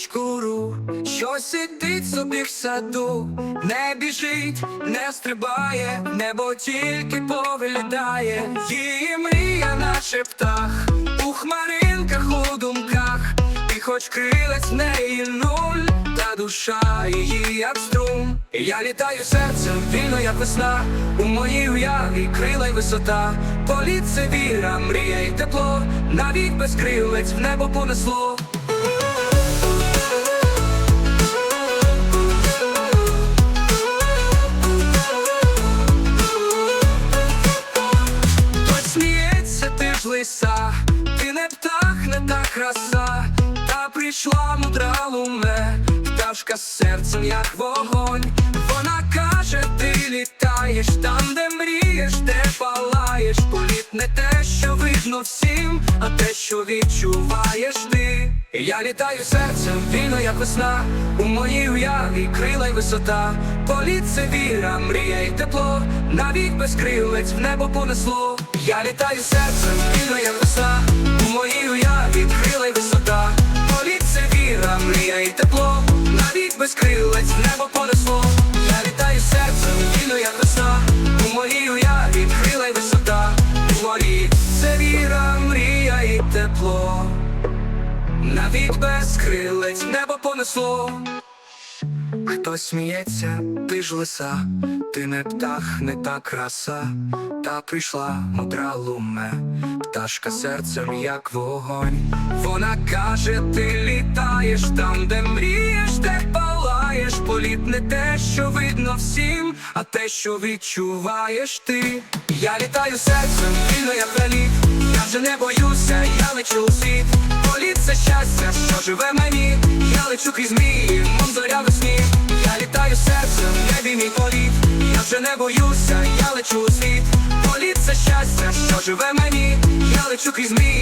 куру, що сидить собі в саду, не біжить, не стрибає, небо тільки повилітає, її мрія, наче птах, у хмаринках у думках, і хоч крилець в неї нуль, та душа її як струм. Я літаю серцем, вільно як весна, у моїй уяві крила й висота, політ це віра, мрія й тепло, навіть без крилець в небо понесло. Лиса, ти не птах, не та краса, та прийшла мудра луме, пташка з серцем, як вогонь. Вона каже, ти літаєш там, де мрієш, де палаєш. Політ не те, що видно всім, а те, що відчуваєш ти. Я літаю серцем, вільно, як весна, у моїй уяві крила й висота. Політ це віра, мрія й тепло, навіть без крилець в небо понесло. Я літаю серцем, вільно, як весна, у моїй уяві крила й висота. Політ віра, мрія й тепло, навіть без крилець небо понесло. Я літаю серцем, як весна, у моїй уяві крила й висота. Політ це віра, мрія й тепло. Навіть без крилець небо понесло. Хтось сміється, ти ж лиса, ти не птах, не та краса, та прийшла мудра луме, пташка серцем, як вогонь. Вона каже, ти літаєш там, де мрієш, де палаєш, політ не те, що видно всім, а те, що відчуваєш ти. Я літаю серцем, вільно як проліт, я вже не боюся, я лечу у світ. Політ це щастя, що живе мені, я лечу крізь мрії, боюся, я лечу у світ. Політ це щастя, що живе мені, я лечу крізь весні.